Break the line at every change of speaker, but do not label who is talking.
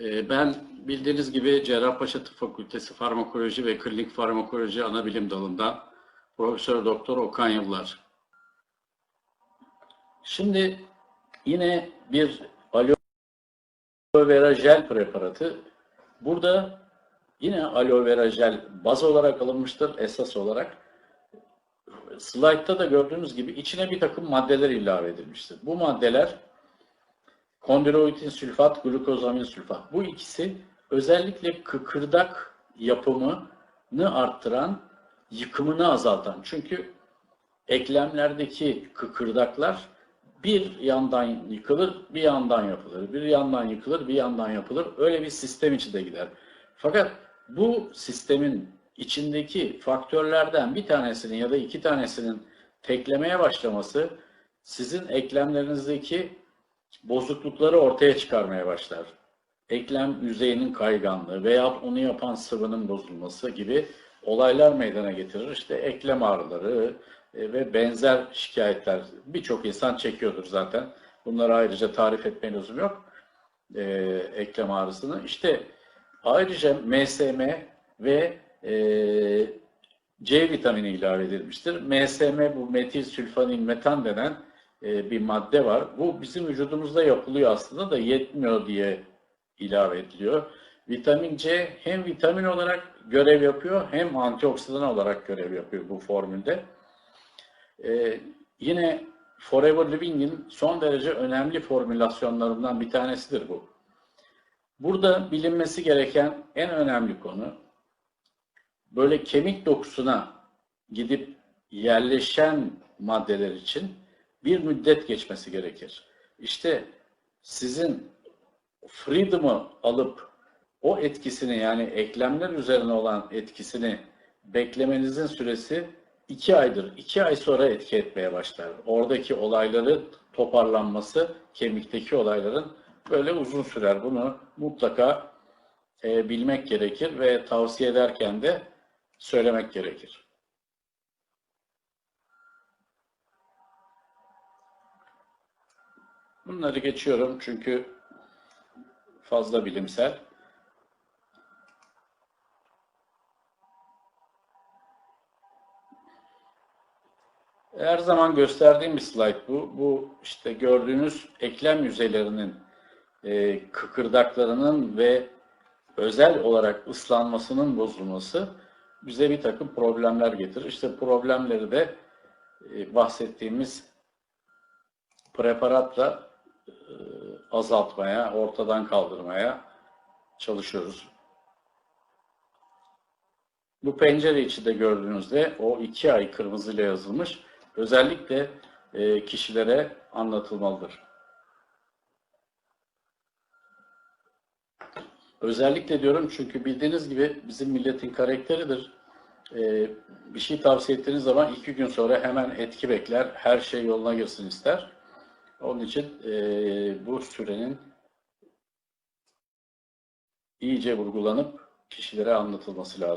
Ee, Ben bildiğiniz gibi Cerrahpaşa Tıp Fakültesi Farmakoloji ve Klinik Farmakoloji Anabilim Dalı'ndan Profesör Doktor Okan Yıllar. Şimdi yine bir aloe vera jel preparatı. Burada yine aloe vera jel baz olarak alınmıştır esas olarak. Slide'da da gördüğünüz gibi içine bir takım maddeler ilave edilmiştir. Bu maddeler kondroitin sülfat, glukozamin sülfat. Bu ikisi özellikle kıkırdak yapımını arttıran, yıkımını azaltan. Çünkü eklemlerdeki kıkırdaklar bir yandan yıkılır, bir yandan yapılır. Bir yandan yıkılır, bir yandan yapılır. Öyle bir sistem içinde gider. Fakat bu sistemin içindeki faktörlerden bir tanesinin ya da iki tanesinin teklemeye başlaması sizin eklemlerinizdeki bozuklukları ortaya çıkarmaya başlar. Eklem yüzeyinin kayganlığı veya onu yapan sıvının bozulması gibi olaylar meydana getirir. İşte eklem ağrıları e, ve benzer şikayetler birçok insan çekiyordur zaten. Bunları ayrıca tarif etme lüzum yok. E, eklem ağrısını. İşte ayrıca MSM ve e, C vitamini ilave edilmiştir. MSM bu metil sülfanin metan denen e, bir madde var. Bu bizim vücudumuzda yapılıyor aslında da yetmiyor diye ilave ediliyor. Vitamin C hem vitamin olarak görev yapıyor hem antioksidan olarak görev yapıyor bu formülde. Ee, yine Forever Living'in son derece önemli formülasyonlarından bir tanesidir bu. Burada bilinmesi gereken en önemli konu böyle kemik dokusuna gidip yerleşen maddeler için bir müddet geçmesi gerekir. İşte sizin freedom'ı alıp o etkisini yani eklemler üzerine olan etkisini beklemenizin süresi iki aydır. İki ay sonra etki etmeye başlar. Oradaki olayları toparlanması, kemikteki olayların böyle uzun sürer. Bunu mutlaka e, bilmek gerekir ve tavsiye ederken de söylemek gerekir. Bunları geçiyorum çünkü fazla bilimsel. Her zaman gösterdiğim bir slide bu. Bu işte gördüğünüz eklem yüzeylerinin e, kıkırdaklarının ve özel olarak ıslanmasının bozulması bize bir takım problemler getirir. İşte problemleri de e, bahsettiğimiz preparatla azaltmaya, ortadan kaldırmaya çalışıyoruz. Bu pencere içinde gördüğünüzde o iki ay kırmızıyla yazılmış özellikle e, kişilere anlatılmalıdır. Özellikle diyorum çünkü bildiğiniz gibi bizim milletin karakteridir. E, bir şey tavsiye ettiğiniz zaman iki gün sonra hemen etki bekler, her şey yoluna girsin ister. Onun için e, bu sürenin iyice vurgulanıp kişilere anlatılması lazım.